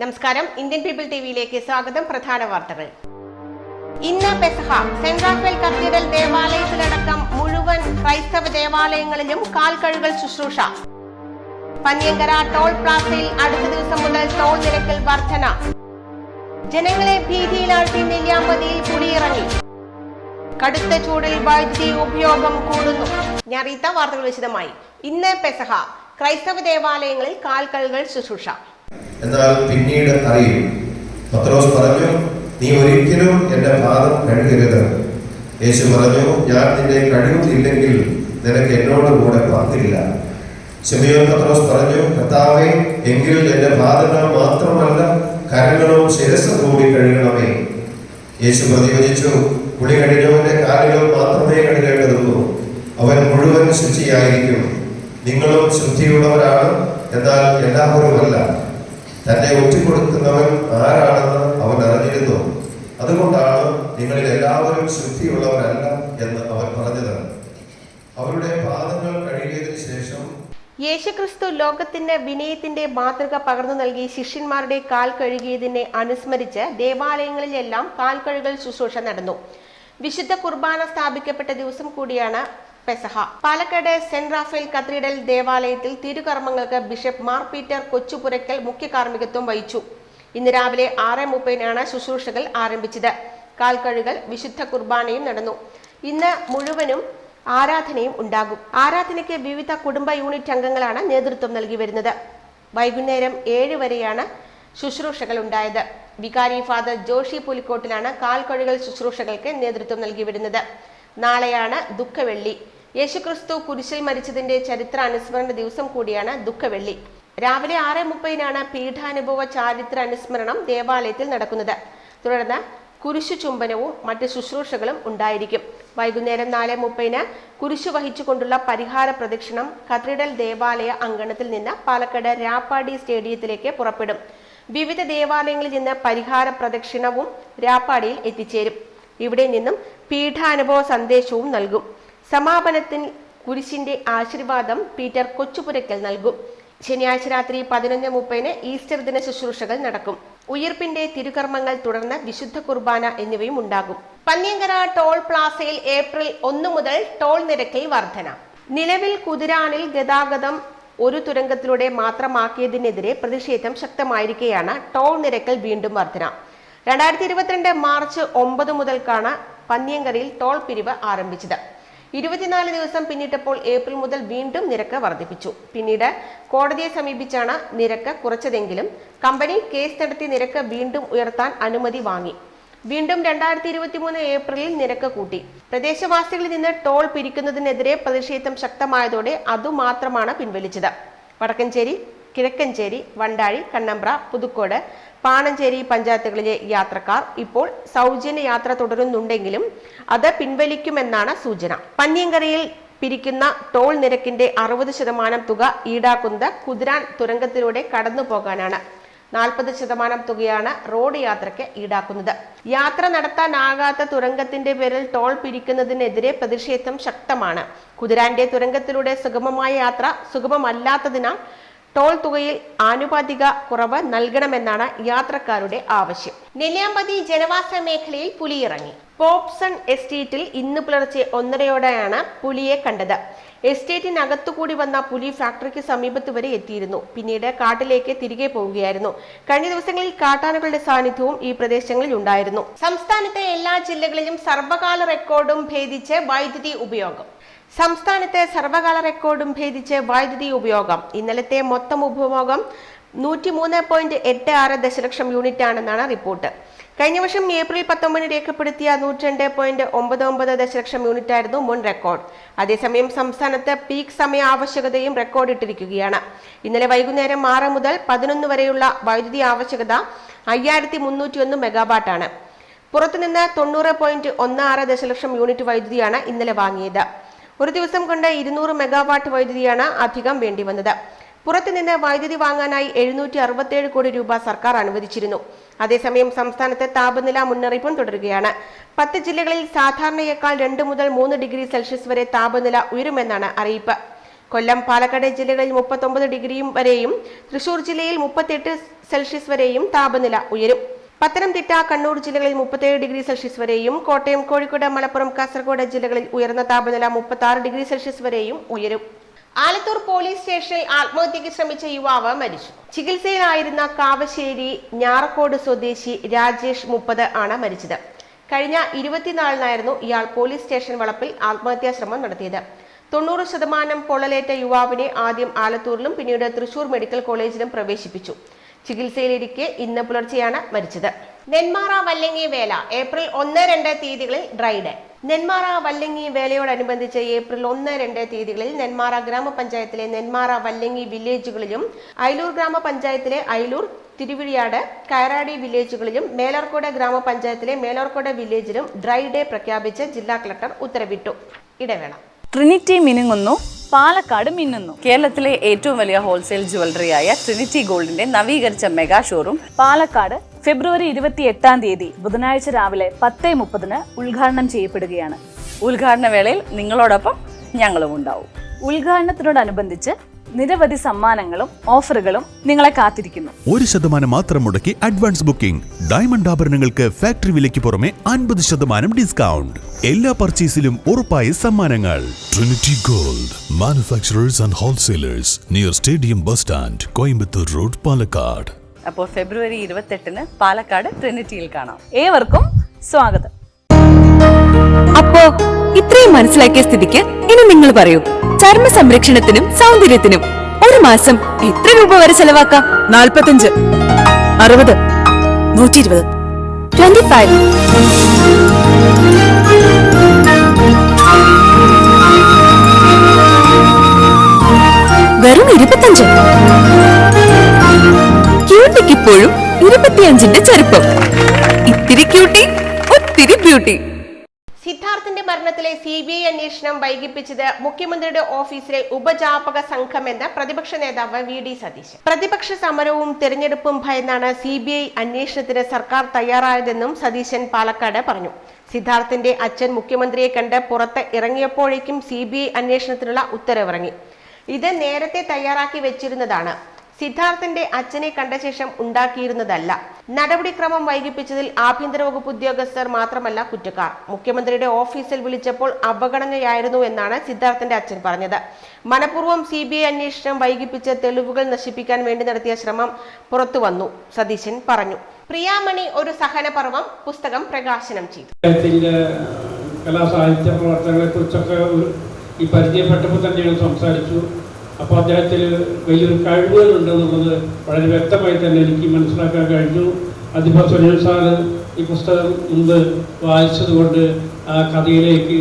നമസ്കാരം. Indian people ടിവിയിലേക്ക് സ്വാഗതം. പ്രധാന വാർത്തകൾ. ഇന്ന് പെസഹ സെന്റ് റാഫേൽ കത്തീഡ്രൽ ദേവാലയത്തിലടക്കം മുഴുവൻ ക്രൈസ്തവ ദേവാലയങ്ങളിലും കാൽ കഴുകൽ ശുശ്രൂഷ. പന്യങ്കര ടോൾ പ്ലാസയിൽ അടുത്ത ദിവസം മുതൽ ടോൾ നിരക്കിൽ വർധന. ജനങ്ങളെ ഭീതിയിലാഴ്ത്തി നെല്ലിയാമ്പതിയിൽ കുടിയിറങ്ങി. കടുത്ത ചൂടിൽ വൈദ്യുതി ഉപയോഗം കൂടുന്നു. ഞാൻ റീത്ത വാർത്തകൾ വിശദമായി. ഇന്ന് പെസഹ. ക്രൈസ്തവ ദേവാലയങ്ങളിൽ കാൽ കഴുകൽ ശുശ്രൂഷ. എന്നാൽ പിന്നീട് അറിയും. പത്രോസ് പറഞ്ഞു നീ ഒരിക്കലും എന്റെ പാദം കഴുകരുത്. യേശു പറഞ്ഞു ഞാൻ നിന്നെ കഴിവില്ലെങ്കിൽ നിനക്ക് എന്നോട് കൂടെ പാർത്തില്ല ശിമയോൻ പത്രോസ് പറഞ്ഞു കർത്താവെ എങ്കിലും എന്റെ പാദങ്ങൾ മാത്രമല്ല കരങ്ങളും ശിരസ് കൂടി കഴുകണമേ. യേശു പ്രതിവചിച്ചു കുളി കഴിഞ്ഞവന്റെ കാലുകൾ മാത്രമേ കഴുകേണ്ടതുള്ളൂ. അവൻ മുഴുവൻ ശുചിയായിരിക്കും. നിങ്ങളും ശുദ്ധിയുള്ളവരാണ് എന്നാൽ എല്ലാവരുമല്ല. തന്നെ ഒറ്റിക്കൊടുക്കുന്നവൻ ആരാണെന്ന് അവൻ അറിഞ്ഞിരുന്നു. അതുകൊണ്ടാണ് നിങ്ങളിൽ എല്ലാവരും ശുദ്ധിയുള്ളവരല്ല എന്ന് അവൻ പറഞ്ഞത്. അവരുടെ പാദങ്ങൾ കഴുകിയതിനു ശേഷം യേശുക്രിസ്തു ലോകത്തിന് വിനയത്തിന്റെ മാതൃക പകർന്നു നൽകി ശിഷ്യന്മാരുടെ കാൽ കഴുകിയതിനെ അനുസ്മരിച്ച് ദേവാലയങ്ങളിലെല്ലാം കാൽ കഴുകൽ ശുശ്രൂഷ നടന്നു. വിശുദ്ധ കുർബാന സ്ഥാപിക്കപ്പെട്ട ദിവസം കൂടിയാണ് Pesaha. Palakkad saint Raphael cathedral ദേവാലയത്തിൽ തിരുകർമ്മങ്ങൾക്ക് ബിഷപ്പ് മാർ പീറ്റർ കൊച്ചുപുരയ്ക്കൽ മുഖ്യ കാർമ്മികത്വം വഹിച്ചു. ഇന്ന് രാവിലെ ആറ് മുപ്പതിനാണ് ശുശ്രൂഷകൾ ആരംഭിച്ചത്. കാൽക്കഴുകൾ വിശുദ്ധ കുർബാനയും നടന്നു. ഇന്ന് മുഴുവനും ആരാധനയും ഉണ്ടാകും. ആരാധനയ്ക്ക് വിവിധ കുടുംബ യൂണിറ്റ് അംഗങ്ങളാണ് നേതൃത്വം നൽകി വരുന്നത്. വൈകുന്നേരം ഏഴ് വരെയാണ് ശുശ്രൂഷകൾ ഉണ്ടായത് വികാരി ഫാദർ ജോഷി പുലിക്കോട്ടിലാണ് കാൽക്കൊഴികൾ ശുശ്രൂഷകൾക്ക് നേതൃത്വം നൽകി വരുന്നത് നാളെയാണ് ദുഃഖവെള്ളി. യേശുക്രിസ്തു കുരിശിൽ മരിച്ചതിന്റെ ചരിത്ര അനുസ്മരണ ദിവസം കൂടിയാണ് ദുഃഖവെള്ളി. രാവിലെ ആറ് മുപ്പതിനാണ് പീഠാനുഭവ ചാരിത്ര അനുസ്മരണം ദേവാലയത്തിൽ നടക്കുന്നത്. തുടർന്ന് കുരിശു ചുംബനവും മറ്റ് ശുശ്രൂഷകളും ഉണ്ടായിരിക്കും. വൈകുന്നേരം നാല് മുപ്പതിന് കുരിശു വഹിച്ചുകൊണ്ടുള്ള പരിഹാര പ്രദക്ഷിണം കത്തീഡ്രൽ ദേവാലയ അങ്കണത്തിൽ നിന്ന് പാലക്കാട് രാപ്പാടി സ്റ്റേഡിയത്തിലേക്ക് പുറപ്പെടും. വിവിധ ദേവാലയങ്ങളിൽ നിന്ന് പരിഹാര പ്രദക്ഷിണവും രാപ്പാടിയിൽ എത്തിച്ചേരും. ഇവിടെ നിന്നും പീഠാനുഭവ സന്ദേശവും നൽകും. സമാപനത്തിൽ കുരിശിന്റെ ആശീർവാദം പീറ്റർ കൊച്ചുപുരയ്ക്കൽ നൽകും. ശനിയാഴ്ച രാത്രി പതിനൊന്ന് മുപ്പതിന് ഈസ്റ്റർ ദിന ശുശ്രൂഷകൾ നടക്കും. ഉയർപ്പിന്റെ തിരുകർമ്മങ്ങൾ തുടർന്ന് വിശുദ്ധ കുർബാന എന്നിവയും ഉണ്ടാകും. പന്നിയങ്കര ടോൾ പ്ലാസയിൽ ഏപ്രിൽ ഒന്ന് മുതൽ ടോൾ നിരക്കിൽ വർധന. നിലവിൽ കുതിരാനിൽ ഗതാഗതം ഒരു തുരങ്കത്തിലൂടെ മാത്രമാക്കിയതിനെതിരെ പ്രതിഷേധം ശക്തമായിരിക്കെയാണ് ടോൾ നിരക്കിൽ വീണ്ടും വർധന. രണ്ടായിരത്തി ഇരുപത്തിരണ്ട് മാർച്ച് ഒമ്പത് മുതൽക്കാണ് പന്നിയങ്കരയിൽ ടോൾ പിരിവ് ആരംഭിച്ചത്. ഇരുപത്തിനാല് ദിവസം പിന്നിട്ടപ്പോൾ ഏപ്രിൽ മുതൽ വീണ്ടും നിരക്ക് വർദ്ധിപ്പിച്ചു പിന്നീട് കോടതിയെ സമീപിച്ചാണ് നിരക്ക് കുറച്ചതെങ്കിലും കമ്പനി കേസ് നടത്തി നിരക്ക് വീണ്ടും ഉയർത്താൻ അനുമതി വാങ്ങി. വീണ്ടും രണ്ടായിരത്തി ഇരുപത്തി മൂന്ന് ഏപ്രിലിൽ നിരക്ക് കൂട്ടി. പ്രദേശവാസികളിൽ നിന്ന് ടോൾ പിരിക്കുന്നതിനെതിരെ പ്രതിഷേധം ശക്തമായതോടെ അതുമാത്രമാണ് പിൻവലിച്ചത്. വടക്കഞ്ചേരി കിഴക്കഞ്ചേരി വണ്ടാഴി കണ്ണമ്പ്ര പുതുക്കോട് പാണഞ്ചേരി പഞ്ചായത്തുകളിലെ യാത്രക്കാർ ഇപ്പോൾ സൗജന്യ യാത്ര തുടരുന്നുണ്ടെങ്കിലും അത് പിൻവലിക്കുമെന്നാണ് സൂചന. പന്നിയങ്കരയിൽ പിരിക്കുന്ന ടോൾ നിരക്കിന്റെ അറുപത് ശതമാനം തുക ഈടാക്കുന്നത് കുതിരാൻ തുരങ്കത്തിലൂടെ കടന്നു പോകാനാണ് നാൽപ്പത് ശതമാനം തുകയാണ് റോഡ് യാത്രയ്ക്ക് ഈടാക്കുന്നത്. യാത്ര നടത്താനാകാത്ത തുരങ്കത്തിന്റെ പേരിൽ ടോൾ പിരിക്കുന്നതിനെതിരെ പ്രതിഷേധം ശക്തമാണ്. കുതിരാന്റെ തുരങ്കത്തിലൂടെ സുഗമമായ യാത്ര സുഗമമല്ലാത്തതിനാൽ ടോൾ തുകയിൽ ആനുപാതിക കുറവ് നൽകണമെന്നാണ് യാത്രക്കാരുടെ ആവശ്യം. നെല്ലിയാമ്പതി ജനവാസ മേഖലയിൽ പുലിയിറങ്ങി. പോപ്സൺ എസ്റ്റേറ്റിൽ ഇന്ന് പുലർച്ചെ ഒന്നരയോടെയാണ് പുലിയെ കണ്ടത്. എസ്റ്റേറ്റിനകത്തുകൂടി വന്ന പുലി ഫാക്ടറിക്ക് സമീപത്ത് വരെ എത്തിയിരുന്നു. പിന്നീട് കാട്ടിലേക്ക് തിരികെ പോവുകയായിരുന്നു. കഴിഞ്ഞ ദിവസങ്ങളിൽ കാട്ടാനകളുടെ സാന്നിധ്യവും ഈ പ്രദേശങ്ങളിൽ ഉണ്ടായിരുന്നു. സംസ്ഥാനത്തെ എല്ലാ ജില്ലകളിലും സർവകാല റെക്കോർഡും ഭേദിച്ച് വൈദ്യുതി ഉപയോഗം. സംസ്ഥാനത്തെ സർവകാല റെക്കോർഡും ഭേദിച്ച് വൈദ്യുതി ഉപയോഗം. ഇന്നലത്തെ മൊത്തം ഉപഭോഗം നൂറ്റിമൂന്ന് പോയിന്റ് എട്ട് ആറ് ദശലക്ഷം യൂണിറ്റ് ആണെന്നാണ് റിപ്പോർട്ട്. കഴിഞ്ഞ വർഷം ഏപ്രിൽ പത്തൊമ്പതിന് രേഖപ്പെടുത്തിയ നൂറ്റിരണ്ട് പോയിന്റ് ഒമ്പത് ഒമ്പത് ദശലക്ഷം യൂണിറ്റ് ആയിരുന്നു മുൻ റെക്കോർഡ്. അതേസമയം സംസ്ഥാനത്ത് പീക്ക് സമയ ആവശ്യകതയും റെക്കോർഡ് ഇട്ടിരിക്കുകയാണ്. ഇന്നലെ വൈകുന്നേരം ആറ് മുതൽ പതിനൊന്ന് വരെയുള്ള വൈദ്യുതി ആവശ്യകത അയ്യായിരത്തി ഒന്ന് മെഗാവാട്ടാണ്. പുറത്തുനിന്ന് തൊണ്ണൂറ് പോയിന്റ് ഒന്ന് ആറ് ദശലക്ഷം യൂണിറ്റ് വൈദ്യുതിയാണ് ഇന്നലെ വാങ്ങിയത്. ഒരു ദിവസം കൊണ്ട് ഇരുന്നൂറ് മെഗാവാട്ട് വൈദ്യുതിയാണ് അധികം വേണ്ടി വന്നത് പുറത്തുനിന്ന് വൈദ്യുതി വാങ്ങാനായി എഴുന്നൂറ്റി അറുപത്തിയേഴ് കോടി രൂപ സർക്കാർ അനുവദിച്ചിരുന്നു. അതേസമയം സംസ്ഥാനത്തെ താപനില മുന്നറിയിപ്പും തുടരുകയാണ്. പത്ത് ജില്ലകളിൽ സാധാരണയേക്കാൾ രണ്ട് മുതൽ മൂന്ന് ഡിഗ്രി സെൽഷ്യസ് വരെ താപനില ഉയരുമെന്നാണ് അറിയിപ്പ്. കൊല്ലം പാലക്കാട് ജില്ലകളിൽ മുപ്പത്തൊമ്പത് ഡിഗ്രിയും വരെയും തൃശൂർ ജില്ലയിൽ മുപ്പത്തെട്ട് സെൽഷ്യസ് വരെയും താപനില ഉയരും. പത്തനംതിട്ട കണ്ണൂർ ജില്ലകളിൽ മുപ്പത്തേഴ് ഡിഗ്രി സെൽഷ്യസ് വരെയും കോട്ടയം കോഴിക്കോട് മലപ്പുറം കാസർഗോഡ് ജില്ലകളിൽ ഉയർന്ന താപനില മുപ്പത്തി ഡിഗ്രി സെൽഷ്യസ് വരെയും ഉയരും. ആലത്തൂർ പോലീസ് സ്റ്റേഷനിൽ ആത്മഹത്യക്ക് ശ്രമിച്ച യുവാവ് മരിച്ചു. ചികിത്സയിലായിരുന്ന കാവശ്ശേരി ഞാറക്കോട് സ്വദേശി രാജേഷ് മുപ്പത് ആണ് മരിച്ചത്. കഴിഞ്ഞ ഇരുപത്തിനാലിനായിരുന്നു ഇയാൾ പോലീസ് സ്റ്റേഷൻ വളപ്പിൽ ആത്മഹത്യാ ശ്രമം നടത്തിയത്. തൊണ്ണൂറ് ശതമാനം പൊള്ളലേറ്റ യുവാവിനെ ആദ്യം ആലത്തൂരിലും പിന്നീട് തൃശൂർ മെഡിക്കൽ കോളേജിലും പ്രവേശിപ്പിച്ചു. ചികിത്സയിലിരിക്കെ ഇന്ന് പുലർച്ചെയാണ് മരിച്ചത്. നെന്മാറ വല്ലങ്ങി വേല ഏപ്രിൽ ഒന്ന് രണ്ട് തീയതികളിൽ ഡ്രൈ ഡേ നെന്മാറ വല്ലങ്ങി വേലയോടനുബന്ധിച്ച് ഏപ്രിൽ ഒന്ന് രണ്ട് തീയതികളിൽ നെന്മാറ ഗ്രാമപഞ്ചായത്തിലെ നെന്മാറ വല്ലങ്ങി വില്ലേജുകളിലും അയലൂർ ഗ്രാമപഞ്ചായത്തിലെ അയലൂർ തിരുവിഴിയാട് കയറാടി വില്ലേജുകളിലും മേലോർക്കോട് ഗ്രാമപഞ്ചായത്തിലെ മേലോർക്കോട് വില്ലേജിലും ഡ്രൈ ഡേ പ്രഖ്യാപിച്ച് ജില്ലാ കളക്ടർ ഉത്തരവിട്ടു. ഇടവേള. ട്രിനിറ്റി മിനുങ്ങുന്നു പാലക്കാട് മിന്നുന്നു. കേരളത്തിലെ ഏറ്റവും വലിയ ഹോൾസെയിൽ ജുവലറിയായ ട്രിനിറ്റി ഗോൾഡിന്റെ നവീകരിച്ച മെഗാ ഷോറൂം പാലക്കാട് ഫെബ്രുവരി ഇരുപത്തി എട്ടാം തീയതി ബുധനാഴ്ച രാവിലെ പത്ത് മുപ്പതിന് ഉദ്ഘാടനം ചെയ്യപ്പെടുകയാണ്. ഉദ്ഘാടന വേളയിൽ നിങ്ങളോടൊപ്പം ഞങ്ങളും ഉണ്ടാവും. ഉദ്ഘാടനത്തിനോടനുബന്ധിച്ച് നിരവധി സമ്മാനങ്ങളും ഓഫറുകളും നിങ്ങളെ കാത്തിരിക്കുന്നു. ഒരു ശതമാനം മാത്രം മുടക്കി അഡ്വാൻസ് ബുക്കിംഗ്. ഡയമണ്ട് ആഭരണങ്ങൾക്ക് ഫാക്ടറി വിലയ്ക്ക് പുറമെ അൻപത് ശതമാനം ഡിസ്കൗണ്ട്. എല്ലാ പർച്ചേസിലും ഉറപ്പായ സമ്മാനങ്ങൾ. Trinity gold manufacturers and wholesalers near stadium bus stand Coimbatore road Palakkad അപ്പോൾ ഫെബ്രുവരി ഇരുപത്തെട്ടിന് പാലക്കാട് ട്രിനിറ്റിയിൽ കാണാം. ഏവർക്കും സ്വാഗതം. അപ്പോ ഇത്രയും മനസ്സിലാക്കിയ സ്ഥിതിക്ക് ഇനി നിങ്ങൾ പറയൂ ചർമ്മ സംരക്ഷണത്തിനും സൗന്ദര്യത്തിനും ഒരു മാസം എത്ര രൂപ വരെ ചെലവാക്കാം? നാൽപ്പത്തഞ്ച് അറുപത് നൂറ്റി ഇരുപത് ട്വന്റി ഫൈവ് വെറും ഇരുപത്തഞ്ച്. ക്യൂട്ടിക്ക് ഇപ്പോഴും ഇരുപത്തിയഞ്ചിന്റെ ചെറുപ്പം ഇത്തിരി ക്യൂട്ടി ഒത്തിരി ബ്യൂട്ടി സിദ്ധാർത്ഥിന്റെ മരണത്തിലെ സി ബി ഐ അന്വേഷണം വൈകിപ്പിച്ചത് മുഖ്യമന്ത്രിയുടെ ഓഫീസിലെ ഉപജാപക സംഘമെന്ന് പ്രതിപക്ഷ നേതാവ് വി ഡി സതീശൻ. പ്രതിപക്ഷ സമരവും തെരഞ്ഞെടുപ്പും ഭയന്നാണ് സി ബി ഐ അന്വേഷണത്തിന് സർക്കാർ തയ്യാറായതെന്നും സതീശൻ പാലക്കാട് പറഞ്ഞു. സിദ്ധാർത്ഥിന്റെ അച്ഛൻ മുഖ്യമന്ത്രിയെ കണ്ട് പുറത്ത് ഇറങ്ങിയപ്പോഴേക്കും സി ബി ഐ അന്വേഷണത്തിനുള്ള ഉത്തരവിറങ്ങി. ഇത് നേരത്തെ തയ്യാറാക്കി വെച്ചിരുന്നതാണ്. സിദ്ധാർത്ഥിന്റെ അച്ഛനെ കണ്ട ശേഷം ഉണ്ടാക്കിയിരുന്നതല്ല. നടപടിക്രമം വൈകിപ്പിച്ചതിൽ ആഭ്യന്തര വകുപ്പ് ഉദ്യോഗസ്ഥർ മാത്രമല്ല കുറ്റക്കാർ. മുഖ്യമന്ത്രിയുടെ ഓഫീസിൽ വിളിച്ചപ്പോൾ അവഗണനയായിരുന്നു എന്നാണ് സിദ്ധാർത്ഥന്റെ അച്ഛൻ പറഞ്ഞത്. മനഃപൂർവം സി ബി ഐ അന്വേഷണം വൈകിപ്പിച്ച തെളിവുകൾ നശിപ്പിക്കാൻ വേണ്ടി നടത്തിയ ശ്രമം പുറത്തു വന്നു സതീശൻ പറഞ്ഞു. പ്രിയാമണി ഒരു സഹനപർവം പുസ്തകം പ്രകാശനം ചെയ്തു. കലാസാഹിത്യ പ്രവർത്തനങ്ങളെ കുറിച്ചൊക്കെ ഈ പരിചയപ്പെട്ടപ്പോൾ തന്നെയാണ് സംസാരിച്ചു. അപ്പോൾ അദ്ദേഹത്തിൽ വലിയൊരു കഴിവുകളുണ്ട് എന്നുള്ളത് വളരെ വ്യക്തമായി തന്നെ എനിക്ക് മനസ്സിലാക്കാൻ കഴിഞ്ഞു. അതിപ്പോൾ സുനിൽ സാറ് ഈ പുസ്തകം മുമ്പ് വായിച്ചതുകൊണ്ട് ആ കഥയിലേക്ക്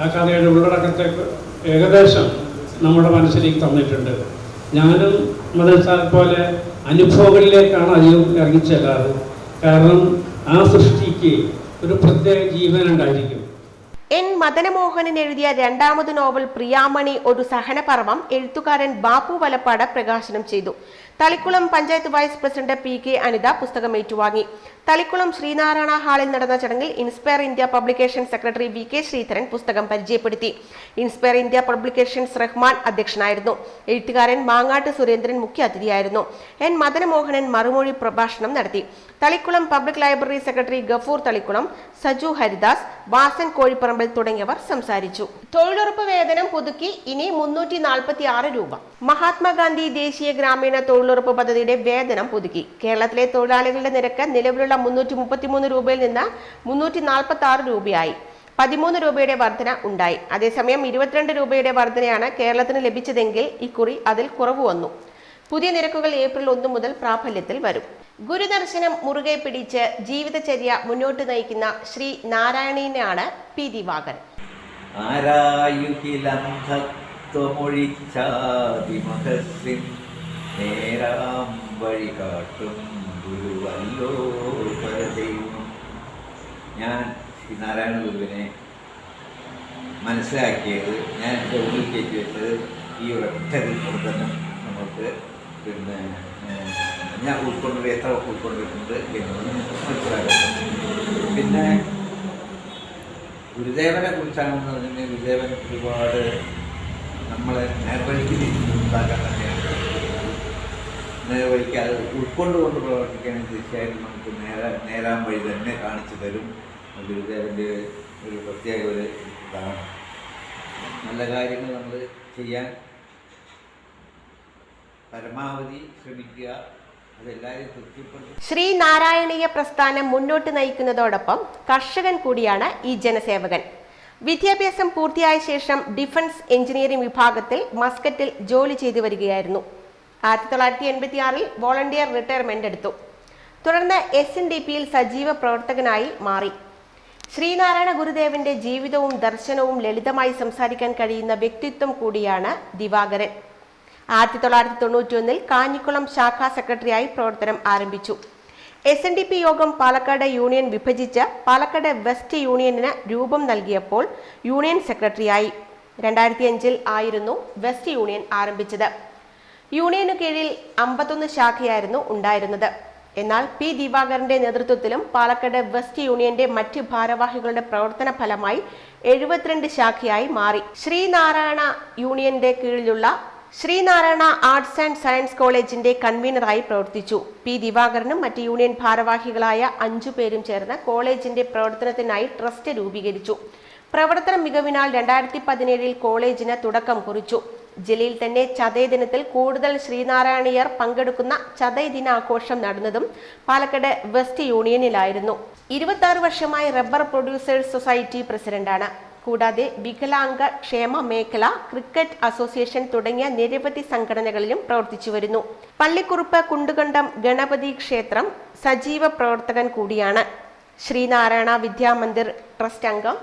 ആ കഥയുടെ ഉള്ളടക്കത്തെ ഏകദേശം നമ്മുടെ മനസ്സിലേക്ക് തന്നിട്ടുണ്ട്. ഞാനും മുതൽ സാർ പോലെ അനുഭവങ്ങളിലേക്കാണ് അധികം ഇറങ്ങിച്ചെല്ലാറ് കാരണം ആ സൃഷ്ടിക്ക് ഒരു പ്രത്യേക ജീവനുണ്ടായിരിക്കും. എൻ മദനമോഹനൻ എഴുതിയ രണ്ടാമത് നോവൽ പ്രിയാമണി ഒരു സഹനപർവം എഴുത്തുകാരൻ ബാപ്പു വലപ്പാട് പ്രകാശനം ചെയ്തു. Thalikkulam panchayat vice president P K Anitha പുസ്തകം ഏറ്റുവാങ്ങി. തളിക്കുളം ശ്രീനാരായണ ഹാളിൽ നടന്ന ചടങ്ങിൽ inspire India publication secretary V K Sreedharan പുസ്തകം പരിചയപ്പെടുത്തി. ഇൻസ്പയർ ഇന്ത്യ പബ്ലിക്കേഷൻസ് റഹ്മാൻ അധ്യക്ഷനായിരുന്നു. എഴുത്തുകാരൻ മാങ്ങാട്ട് സുരേന്ദ്രൻ മുഖ്യാതിഥിയായിരുന്നു എൻ മദനമോഹനൻ മറുമൊഴി പ്രഭാഷണം നടത്തി. Thalikulam public library secretary Gafoor Thalikulam Saju Haridas Vasan Kozhiparambil തുടങ്ങിയവർ സംസാരിച്ചു. തൊഴിലുറപ്പ് വേതനം പുതുക്കി ഇനി മുന്നൂറ്റി നാൽപ്പത്തി ആറ് രൂപ. മഹാത്മാഗാന്ധി ദേശീയ ഗ്രാമീണ തൊഴിലുറപ്പ് പദ്ധതിയുടെ വേതനം പുതുക്കി. കേരളത്തിലെ തൊഴിലാളികളുടെ നിരക്ക് നിലവിലുള്ള മുന്നൂറ്റി മുപ്പത്തിമൂന്ന് രൂപയിൽ നിന്ന് മുന്നൂറ്റി നാൽപ്പത്തി ആറ് രൂപയായി. പതിമൂന്ന് രൂപയുടെ വർധന ഉണ്ടായി. അതേസമയം ഇരുപത്തിരണ്ട് രൂപയുടെ വർധനയാണ് കേരളത്തിന് ലഭിച്ചതെങ്കിൽ ഇക്കുറി അതിൽ കുറവ് വന്നു. പുതിയ നിരക്കുകൾ ഏപ്രിൽ ഒന്ന് മുതൽ പ്രാബല്യത്തിൽ വരും. ഗുരുദർശനം മുറുകെ പിടിച്ച് ജീവിതചര്യ മുന്നോട്ട് നയിക്കുന്ന ശ്രീ നാരായണീനാണ് പി ദിവാകരൻ. ആരായുകിലന്ധത്വമൊഴിച്ചാതിമഹസ്വിൻ നേരാം വഴി കാട്ടും ഗുരുവല്ലോ പരദൈവം. ഞാൻ ശ്രീനാരായണ ഗുരുവിനെ മനസ്സിലാക്കിയത് ഞാൻ എന്റെ ഉള്ളിൽ കയറ്റി വെച്ചത് ഈ ഒരൊറ്റ തന്നെ നമുക്ക് പിന്നെ ഞാൻ ഉൾക്കൊണ്ടത് എത്ര ഉൾക്കൊണ്ടിട്ടുണ്ട് എന്നൊന്ന് മനസ്സിലാക്കുന്നു പിന്നെ ഗുരുദേവനെ കുറിച്ചാണെന്ന് പറഞ്ഞാൽ ഗുരുദേവൻ ഒരുപാട് നമ്മളെ നേർവഴിക്ക് ഉണ്ടാക്കാൻ തന്നെയാണ് നേർവഴിക്ക് അത് ഉൾക്കൊണ്ടുകൊണ്ട് പ്രവർത്തിക്കുകയാണെങ്കിൽ തീർച്ചയായും നമുക്ക് നേരെ നേരാൻ വഴി തന്നെ കാണിച്ചു തരും. ഗുരുദേവന്റെ ഒരു പ്രത്യേക ഒരു ഇതാണ്. നല്ല കാര്യങ്ങൾ നമ്മൾ ചെയ്യാൻ പരമാവധി ശ്രമിക്കുക. ശ്രീ നാരായണീയ പ്രസ്ഥാനം മുന്നോട്ട് നയിക്കുന്നതോടൊപ്പം കർഷകൻ കൂടിയാണ് ഈ ജനസേവകൻ. വിദ്യാഭ്യാസം പൂർത്തിയായ ശേഷം ഡിഫൻസ് എഞ്ചിനീയറിംഗ് വിഭാഗത്തിൽ മസ്കറ്റിൽ ജോലി ചെയ്തു വരികയായിരുന്നു. ആയിരത്തി തൊള്ളായിരത്തി എൺപത്തി ആറിൽ വോളണ്ടിയർ റിട്ടയർമെന്റ് എടുത്തു. തുടർന്ന് എസ് എൻ ഡി പിയിൽ സജീവ പ്രവർത്തകനായി മാറി. ശ്രീനാരായണ ഗുരുദേവന്റെ ജീവിതവും ദർശനവും ലളിതമായി സംസാരിക്കാൻ കഴിയുന്ന വ്യക്തിത്വം കൂടിയാണ് ദിവാകരൻ. ആയിരത്തി തൊള്ളായിരത്തി തൊണ്ണൂറ്റി ഒന്നിൽ കാഞ്ഞിക്കുളം ശാഖാ സെക്രട്ടറിയായി പ്രവർത്തനം ആരംഭിച്ചു. എസ് എൻ ഡി പി യോഗം പാലക്കാട് യൂണിയൻ വിഭജിച്ച് പാലക്കാട് വെസ്റ്റ് യൂണിയനിന് രൂപം നൽകിയപ്പോൾ യൂണിയൻ സെക്രട്ടറിയായി. രണ്ടായിരത്തി അഞ്ചിൽ ആയിരുന്നു വെസ്റ്റ് യൂണിയൻ ആരംഭിച്ചത്. യൂണിയനു കീഴിൽ അമ്പത്തൊന്ന് ശാഖയായിരുന്നു ഉണ്ടായിരുന്നത്. എന്നാൽ പി ദിവാകരന്റെ നേതൃത്വത്തിലും പാലക്കാട് വെസ്റ്റ് യൂണിയന്റെ മറ്റ് ഭാരവാഹികളുടെ പ്രവർത്തന ഫലമായി എഴുപത്തിരണ്ട് ശാഖയായി മാറി. ശ്രീനാരായണ യൂണിയന്റെ കീഴിലുള്ള ശ്രീനാരായണ ആർട്സ് ആൻഡ് സയൻസ് കോളേജിന്റെ കൺവീനറായി പ്രവർത്തിച്ചു. പി ദിവാകരനും മറ്റ് യൂണിയൻ ഭാരവാഹികളായ അഞ്ചു പേരും ചേർന്ന് കോളേജിന്റെ പ്രവർത്തനത്തിനായി ട്രസ്റ്റ് രൂപീകരിച്ചു. പ്രവർത്തന മികവിനാൽ രണ്ടായിരത്തി പതിനേഴിൽ കോളേജിന് തുടക്കം കുറിച്ചു. ജില്ലയിൽ തന്നെ ചതയ ദിനത്തിൽ കൂടുതൽ ശ്രീനാരായണീയർ പങ്കെടുക്കുന്ന ചതയ ദിനാഘോഷം നടന്നതും പാലക്കാട് വെസ്റ്റ് യൂണിയനിലായിരുന്നു. ഇരുപത്തി ആറ് വർഷമായി റബ്ബർ പ്രൊഡ്യൂസേഴ്സ് സൊസൈറ്റി പ്രസിഡന്റാണ്. കൂടാതെ വികലാംഗ ക്ഷേമ മേഖല ക്രിക്കറ്റ് അസോസിയേഷൻ തുടങ്ങിയ നിരവധി സംഘടനകളിലും പ്രവർത്തിച്ചു വരുന്നു. പള്ളിക്കുറുപ്പ് കുണ്ടുകണ്ടം ഗണപതി ക്ഷേത്രം സജീവ പ്രവർത്തകൻ കൂടിയാണ്. ശ്രീനാരായണ വിദ്യാമന്ദിർ ട്രസ്റ്റ് അംഗം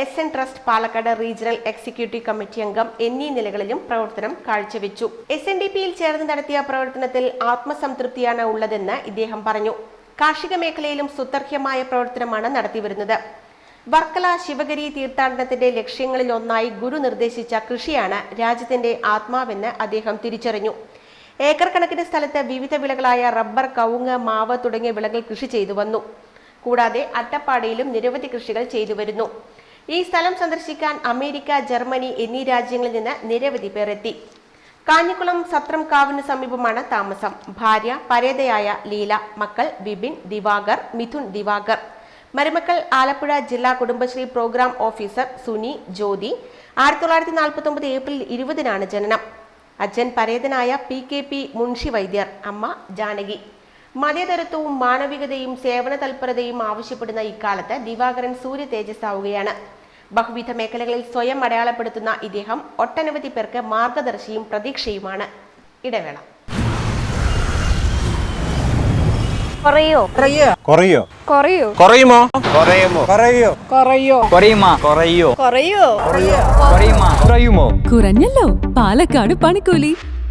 S N trust Palakkad regional executive committee അംഗം എന്നീ നിലകളിലും പ്രവർത്തനം കാഴ്ചവെച്ചു. എസ് എൻ ഡി പിയിൽ ചേർന്ന് നടത്തിയ പ്രവർത്തനത്തിൽ ആത്മസംതൃപ്തിയാണ് ഉള്ളതെന്ന് ഇദ്ദേഹം പറഞ്ഞു. കാർഷിക മേഖലയിലും സുതർഹ്യമായ പ്രവർത്തനമാണ് നടത്തിവരുന്നത്. വർക്കല ശിവഗിരി തീർത്ഥാടനത്തിന്റെ ലക്ഷ്യങ്ങളിൽ ഒന്നായി ഗുരു നിർദ്ദേശിച്ച കൃഷിയാണ് രാജ്യത്തിന്റെ ആത്മാവെന്ന് അദ്ദേഹം തിരിച്ചറിഞ്ഞു. ഏക്കർ കണക്കിന് സ്ഥലത്ത് വിവിധ വിളകളായ റബ്ബർ കവുങ്ങ് മാവ് തുടങ്ങിയ വിളകൾ കൃഷി ചെയ്തു വന്നു. കൂടാതെ അട്ടപ്പാടിയിലും നിരവധി കൃഷികൾ ചെയ്തു വരുന്നു. ഈ സ്ഥലം സന്ദർശിക്കാൻ അമേരിക്ക ജർമ്മനി എന്നീ രാജ്യങ്ങളിൽ നിന്ന് നിരവധി പേർ എത്തി. കാഞ്ഞിക്കുളം സത്രം കാവിന് സമീപമാണ് താമസം. ഭാര്യ പരേതയായ ലീല മക്കൾ ബിബിൻ ദിവാകർ മിഥുൻ ദിവാകർ. മരുമക്കൾ ആലപ്പുഴ ജില്ലാ കുടുംബശ്രീ പ്രോഗ്രാം ഓഫീസർ സുനി ജ്യോതി. ആയിരത്തി തൊള്ളായിരത്തി നാൽപ്പത്തി ഒമ്പത് ഏപ്രിൽ ഇരുപതിനാണ് ജനനം. അച്ഛൻ പരേതനായ പി കെ പി മുൻഷി വൈദ്യർ അമ്മ ജാനകി. മതേതരത്വവും മാനവികതയും സേവന തൽപരതയും ആവശ്യപ്പെടുന്ന ഇക്കാലത്ത് ദിവാകരൻ സൂര്യ തേജസ്സാവുകയാണ് ബഹുവിധ മേഖലകളിൽ സ്വയം അടയാളപ്പെടുത്തുന്ന ഇദ്ദേഹം ഒട്ടനവധി പേർക്ക് മാർഗദർശിയും പ്രതീക്ഷയുമാണ് ഇടവേള കുറയോ കുറയോ കുറയോ കുറയുമോ കുറയുമോ കുറയോ കുറയോ കുറയുമോ കുറയോ കുറയോ കുറയുമാ കുറയുമോ കുറഞ്ഞല്ലോ പാലക്കാട് പണിക്കൂലി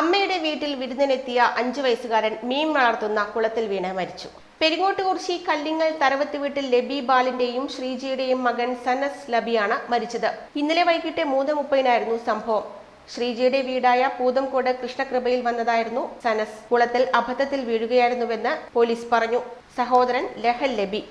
അമ്മയുടെ വീട്ടിൽ വിരുന്നിനെത്തിയ അഞ്ചു വയസ്സുകാരൻ മീൻ വളർത്തുന്ന കുളത്തിൽ വീണ് മരിച്ചു. പെരിങ്ങോട്ടുകുറിശി കല്ലിങ്ങൽ തറവത്ത് വീട്ടിൽ ലബി ബാലിന്റെയും ശ്രീജിയുടെയും മകൻ സനസ് ലബിയാണ് മരിച്ചത്. ഇന്നലെ വൈകിട്ട് മൂന്ന് മുപ്പതിനായിരുന്നു സംഭവം. ശ്രീജിയുടെ വീടായ പൂതംകോട് കൃഷ്ണകൃപയിൽ വന്നതായിരുന്നു സനസ്. കുളത്തിൽ അബദ്ധത്തിൽ വീഴുകയായിരുന്നുവെന്ന് പോലീസ് പറഞ്ഞു. സഹോദരൻ ലഹൽ ലബി.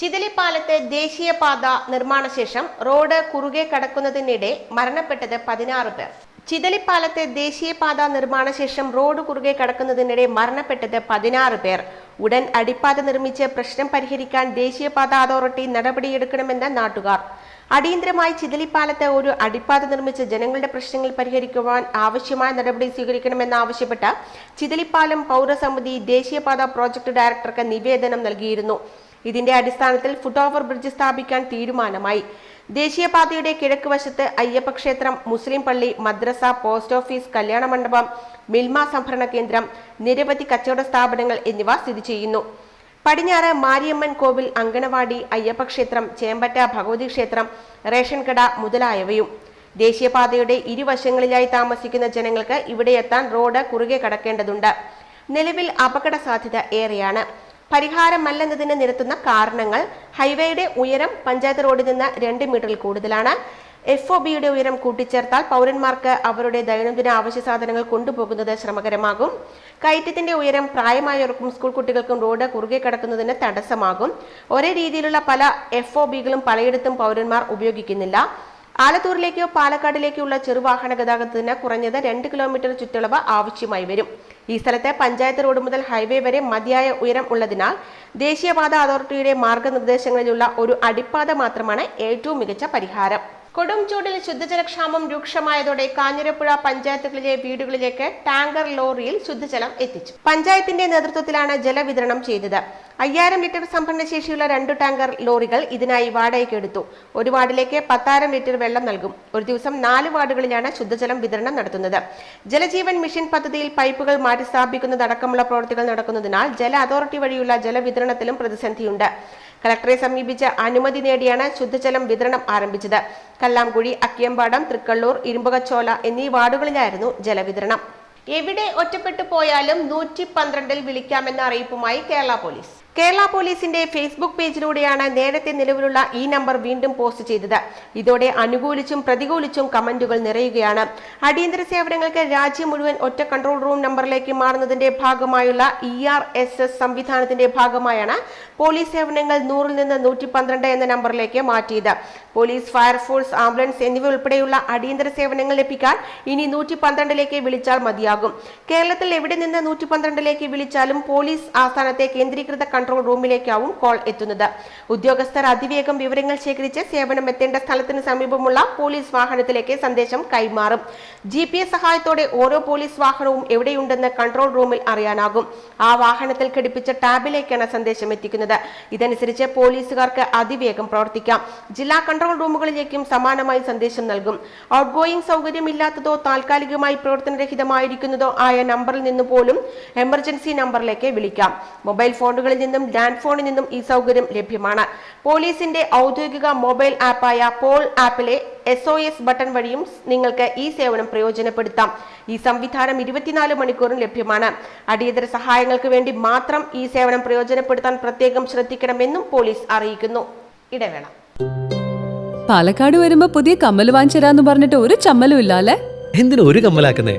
ചിതലിപ്പാലത്ത് ദേശീയപാത നിർമ്മാണശേഷം റോഡ് കുറുകെ കടക്കുന്നതിനിടെ മരണപ്പെട്ടത് പതിനാറ് പേർ. ചിതലിപ്പാലത്തെ ദേശീയപാത നിർമ്മാണ ശേഷം റോഡ് കുറുകെ കടക്കുന്നതിനിടെ മരണപ്പെട്ടത് പതിനാറ് പേർ. ഉടൻ അടിപ്പാത നിർമ്മിച്ച് പ്രശ്നം പരിഹരിക്കാൻ ദേശീയപാത അതോറിറ്റി നടപടിയെടുക്കണമെന്ന് നാട്ടുകാർ. അടിയന്തരമായി ചിതലിപ്പാലത്ത് ഒരു അടിപ്പാത നിർമ്മിച്ച് ജനങ്ങളുടെ പ്രശ്നങ്ങൾ പരിഹരിക്കുവാൻ ആവശ്യമായ നടപടി സ്വീകരിക്കണമെന്നാവശ്യപ്പെട്ട് ചിതലിപ്പാലം പൗരസമിതി ദേശീയപാത പ്രോജക്ട് ഡയറക്ടർക്ക് നിവേദനം നൽകിയിരുന്നു. ഇതിന്റെ അടിസ്ഥാനത്തിൽ ഫുട് ഓവർ ബ്രിഡ്ജ് സ്ഥാപിക്കാൻ തീരുമാനമായി. ദേശീയപാതയുടെ കിഴക്ക് വശത്ത് അയ്യപ്പക്ഷേത്രം മുസ്ലിം പള്ളി മദ്രസ പോസ്റ്റ് ഓഫീസ് കല്യാണ മണ്ഡപം മിൽമ സംഭരണ കേന്ദ്രം നിരവധി കച്ചവട സ്ഥാപനങ്ങൾ എന്നിവ സ്ഥിതി ചെയ്യുന്നു. പടിഞ്ഞാറ് മാരിയമ്മൻ കോവിൽ അങ്കണവാടി അയ്യപ്പക്ഷേത്രം ചേമ്പറ്റ ഭഗവതി ക്ഷേത്രം റേഷൻ കട മുതലായവയും. ദേശീയപാതയുടെ ഇരുവശങ്ങളിലായി താമസിക്കുന്ന ജനങ്ങൾക്ക് ഇവിടെ എത്താൻ റോഡ് കുറുകെ കടക്കേണ്ടതുണ്ട്. നിലവിൽ അപകട സാധ്യത ഏറെയാണ്. പരിഹാരമല്ലെന്നതിന് നിരത്തുന്ന കാരണങ്ങൾ ഹൈവേയുടെ ഉയരം പഞ്ചായത്ത് റോഡിൽ നിന്ന് രണ്ട് മീറ്ററിൽ കൂടുതലാണ്. എഫ് ഒ ബിയുടെ ഉയരം കൂട്ടിച്ചേർത്താൽ പൗരന്മാർക്ക് അവരുടെ ദൈനംദിന ആവശ്യ സാധനങ്ങൾ കൊണ്ടുപോകുന്നത് ശ്രമകരമാകും. കയറ്റത്തിന്റെ ഉയരം പ്രായമായവർക്കും സ്കൂൾ കുട്ടികൾക്കും റോഡ് കുറുകെ കിടക്കുന്നതിന് തടസ്സമാകും. ഒരേ രീതിയിലുള്ള പല എഫ് ഒ ബികളും പലയിടത്തും പൗരന്മാർ ഉപയോഗിക്കുന്നില്ല. ആലത്തൂരിലേക്കോ പാലക്കാടിലേക്കുള്ള ചെറുവാഹന ഗതാഗതത്തിന് കുറഞ്ഞത് രണ്ട് കിലോമീറ്റർ ചുറ്റളവ് ആവശ്യമായി വരും. ഈ സ്ഥലത്തെ പഞ്ചായത്ത് റോഡ് മുതൽ ഹൈവേ വരെ മതിയായ ഉയരം ഉള്ളതിനാൽ ദേശീയപാത അതോറിറ്റിയുടെ മാർഗനിർദ്ദേശങ്ങളിലുള്ള ഒരു അടിപ്പാത മാത്രമാണ് ഏറ്റവും മികച്ച പരിഹാരം. കൊടും ചൂടിൽ ശുദ്ധജലക്ഷാമം രൂക്ഷമായതോടെ കാഞ്ഞിരപ്പുഴ പഞ്ചായത്തുകളിലെ വീടുകളിലേക്ക് ടാങ്കർ ലോറിയിൽ ശുദ്ധജലം എത്തിച്ചു. പഞ്ചായത്തിന്റെ നേതൃത്വത്തിലാണ് ജലവിതരണം ചെയ്തത്. അയ്യായിരം ലിറ്റർ സംഭരണശേഷിയുള്ള രണ്ടു ടാങ്കർ ലോറികൾ ഇതിനായി വാടകയ്ക്ക് എടുത്തു. ഒരു വാർഡിലേക്ക് പത്തായിരം ലിറ്റർ വെള്ളം നൽകും. ഒരു ദിവസം നാല് വാർഡുകളിലാണ് ശുദ്ധജലം വിതരണം നടത്തുന്നത്. ജലജീവൻ മിഷൻ പദ്ധതിയിൽ പൈപ്പുകൾ മാറ്റിസ്ഥാപിക്കുന്നതടക്കമുള്ള പ്രവൃത്തികൾ നടക്കുന്നതിനാൽ ജല അതോറിറ്റി വഴിയുള്ള ജലവിതരണത്തിലും പ്രതിസന്ധിയുണ്ട്. കളക്ടറെ സമീപിച്ച അനുമതി നേടിയാണ് ശുദ്ധജലം വിതരണം ആരംഭിച്ചത്. കല്ലാംകുഴി അക്കിയമ്പാടം തൃക്കള്ളൂർ ഇരുമ്പകച്ചോല എന്നീ വാർഡുകളിലായിരുന്നു ജലവിതരണം. എവിടെ ഒറ്റപ്പെട്ടു പോയാലും നൂറ്റി പന്ത്രണ്ടിൽ വിളിക്കാമെന്ന അറിയിപ്പുമായി കേരള പോലീസ്. കേരള പോലീസിന്റെ ഫേസ്ബുക്ക് പേജിലൂടെയാണ് നേരത്തെ നിലവിലുള്ള ഈ നമ്പർ വീണ്ടും പോസ്റ്റ് ചെയ്തത്. ഇതോടെ അനുകൂലിച്ചും പ്രതികൂലിച്ചും കമന്റുകൾ നിറയുകയാണ്. അടിയന്തര സേവനങ്ങൾക്ക് രാജ്യം മുഴുവൻ ഒറ്റ കൺട്രോൾ റൂം നമ്പറിലേക്ക് മാറുന്നതിന്റെ ഭാഗമായുള്ള ഇ ആർ എസ് എസ് സംവിധാനത്തിന്റെ ഭാഗമായാണ് പോലീസ് സേവനങ്ങൾ നൂറിൽ നിന്ന് നൂറ്റി പന്ത്രണ്ട് എന്ന നമ്പറിലേക്ക് മാറ്റിയത്. പോലീസ് ഫയർഫോഴ്സ് ആംബുലൻസ് എന്നിവ ഉൾപ്പെടെയുള്ള അടിയന്തര സേവനങ്ങൾ ലഭിക്കാൻ ഇനി നൂറ്റി പന്ത്രണ്ടിലേക്ക് വിളിച്ചാൽ മതിയാകും. കേരളത്തിൽ എവിടെ നിന്ന് നൂറ്റി പന്ത്രണ്ടിലേക്ക് വിളിച്ചാലും പോലീസ് ആസ്ഥാനത്തെ കേന്ദ്രീകൃത കൺട്രോൾ റൂമിലേക്കാവും കോൾ എത്തുന്നത്. ഉദ്യോഗസ്ഥർ അതിവേഗം വിവരങ്ങൾ ശേഖരിച്ച് സേവനം എത്തേണ്ട സ്ഥലത്തിന് സമീപമുള്ള പോലീസ് വാഹനത്തിലേക്ക് സന്ദേശം കൈമാറും. ജി പി എസ് സഹായത്തോടെ ഓരോ പോലീസ് വാഹനവും എവിടെയുണ്ടെന്ന് കൺട്രോൾ റൂമിൽ അറിയാനാകും. ആ വാഹനത്തിൽ ഘടിപ്പിച്ച ടാബിലേക്കാണ് സന്ദേശം എത്തിക്കുന്നത്. ഇതനുസരിച്ച് പോലീസുകാർക്ക് അതിവേഗം പ്രവർത്തിക്കാം. ജില്ലാ കൺട്രോൾ റൂമുകളിലേക്കും സമാനമായി സന്ദേശം നൽകും. ഔട്ട് ഗോയിങ് സൗകര്യമില്ലാത്തതോ താൽക്കാലികമായി പ്രവർത്തനരഹിതമായിരിക്കുന്നതോ ആയ നമ്പറിൽ നിന്ന് പോലും എമർജൻസി നമ്പറിലേക്ക് വിളിക്കാം. മൊബൈൽ ഫോണുകളിൽ നിന്നും ലാൻഡ് ഫോണിൽ നിന്നും ഈ സൗകര്യം ലഭ്യമാണ്. പോലീസിന്റെ ഔദ്യോഗിക മൊബൈൽ ആപ്പായ പോൾ ആപ്പിലെ എസ് ഒ എസ് ബട്ടൺ വഴിയും നിങ്ങൾക്ക് ഈ സേവനം പ്രയോജനപ്പെടുത്താം. ഈ സംവിധാനം ഇരുപത്തിനാല് മണിക്കൂറും ലഭ്യമാണ്. അടിയന്തര സഹായങ്ങൾക്ക് വേണ്ടി മാത്രം ഈ സേവനം പ്രയോജനപ്പെടുത്താൻ പ്രത്യേകം ശ്രദ്ധിക്കണമെന്നും പോലീസ് അറിയിക്കുന്നു. ഇടവേള. പാലക്കാട് വരുമ്പോ പുതിയ കമ്മൽ വാങ്ങിച്ചരാന്ന് പറഞ്ഞിട്ട് ഒരു ചമ്മലും ഇല്ല അല്ലെ എന്തിനു ഒരു കമ്മലാക്കുന്നേ?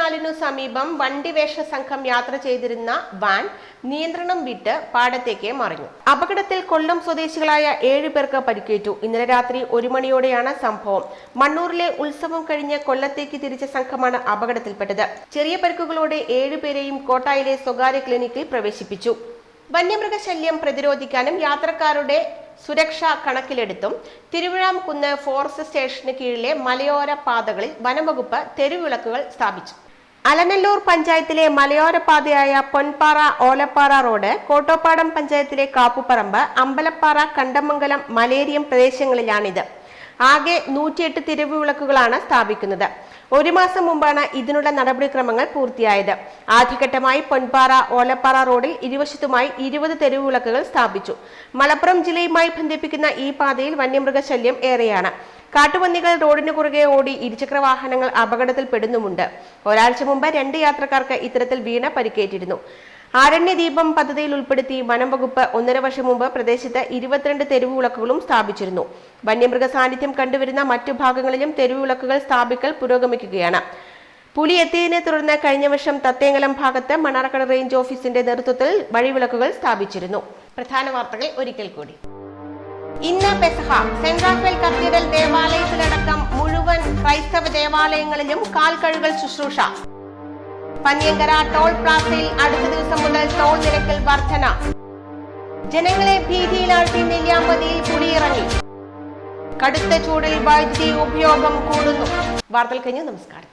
മാവൂളിയാലിനു സമീപം വണ്ടിവേഷ സംഘം യാത്ര ചെയ്തിരുന്ന വാൻ നിയന്ത്രണം വിട്ട് പാടത്തേക്ക് മറിഞ്ഞു. അപകടത്തിൽ കൊല്ലം സ്വദേശികളായ ഏഴുപേർക്ക് പരിക്കേറ്റു. ഇന്നലെ രാത്രി ഒരു മണിയോടെയാണ് സംഭവം. മണ്ണൂരിലെ ഉത്സവം കഴിഞ്ഞ് കൊല്ലത്തേക്ക് തിരിച്ച സംഘമാണ് അപകടത്തിൽപ്പെട്ടത്. ചെറിയ പരിക്കുകളോടെ ഏഴുപേരെയും കോട്ടായിലെ സ്വകാര്യ ക്ലിനിക്കിൽ പ്രവേശിപ്പിച്ചു. വന്യമൃഗശല്യം പ്രതിരോധിക്കാനും യാത്രക്കാരുടെ സുരക്ഷ കണക്കിലെടുത്തും തിരുവിഴാംകുന്ന് ഫോറസ്റ്റ് സ്റ്റേഷന് കീഴിലെ മലയോര പാതകളിൽ വനംവകുപ്പ് തെരുവിളക്കുകൾ സ്ഥാപിച്ചു. അലനല്ലൂർ പഞ്ചായത്തിലെ മലയോരപാതയായ പൊൻപാറ ഓലപ്പാറ റോഡ് കോട്ടോപ്പാടം പഞ്ചായത്തിലെ കാപ്പുപറമ്പ് അമ്പലപ്പാറ കണ്ടമംഗലം മലേരിയം പ്രദേശങ്ങളിലാണിത്. ആകെ നൂറ്റിയെട്ട് തെരുവുവിളക്കുകളാണ് സ്ഥാപിക്കുന്നത്. ഒരു മാസം മുമ്പാണ് ഇതിനുള്ള നടപടിക്രമങ്ങൾ പൂർത്തിയായത്. ആദ്യഘട്ടമായി പൊൻപാറ ഓലപ്പാറ റോഡിൽ ഇരുവശത്തുമായി ഇരുപത് തെരുവ് വിളക്കുകൾ സ്ഥാപിച്ചു. മലപ്പുറം ജില്ലയുമായി ബന്ധിപ്പിക്കുന്ന ഈ പാതയിൽ വന്യമൃഗശല്യം ഏറെയാണ്. കാട്ടുപന്നികൾ റോഡിന് കുറുകെ ഓടി ഇരുചക്ര വാഹനങ്ങൾ അപകടത്തിൽപ്പെടുന്നുമുണ്ട്. ഒരാഴ്ച മുമ്പ് രണ്ട് യാത്രക്കാർക്ക് ഇത്തരത്തിൽ വീണ പരിക്കേറ്റിരുന്നു. ആരണ്യദീപം പദ്ധതിയിൽ ഉൾപ്പെടുത്തി വനം വകുപ്പ് ഒന്നര വർഷം മുമ്പ് പ്രദേശത്ത് ഇരുപത്തിരണ്ട് തെരുവുവിളക്കുകളും സ്ഥാപിച്ചിരുന്നു. വന്യമൃഗ സാന്നിധ്യം കണ്ടുവരുന്ന മറ്റു ഭാഗങ്ങളിലും തെരുവുവിളക്കുകൾ സ്ഥാപിക്കൽ പുരോഗമിക്കുകയാണ്. പുലി എത്തിയതിനെ തുടർന്ന് കഴിഞ്ഞ വർഷം തത്തേങ്ങലം ഭാഗത്ത് മണ്ണാർക്കാട് റേഞ്ച് ഓഫീസിന്റെ നേതൃത്വത്തിൽ വഴിവിളക്കുകൾ സ്ഥാപിച്ചിരുന്നു. പ്രധാന വാർത്തകൾ ഒരിക്കൽ കൂടി. ഇന്ന് പെസഹ സെന്റ് റാഫേൽ കത്തീഡ്രൽ ദേവാലയത്തിലടക്കം മുഴുവൻ ക്രൈസ്തവ ദേവാലയങ്ങളിലും കാൽ കഴുകൽ ശുശ്രൂഷ. പന്യങ്കര ടോൾ പ്ലാസയിൽ അടുത്ത ദിവസം മുതൽ ടോൾ നിരക്കിൽ വർധന. ജനങ്ങളെ ഭീതിയിലാഴ്ത്തി നെല്ലിയാമ്പതിയിൽ കുടിയിറങ്ങി. കടുത്ത ചൂടിൽ വൈദ്യുതി ഉപയോഗം കൂടുന്നു. വാർത്തകൾ കഴിഞ്ഞു നമസ്കാരം.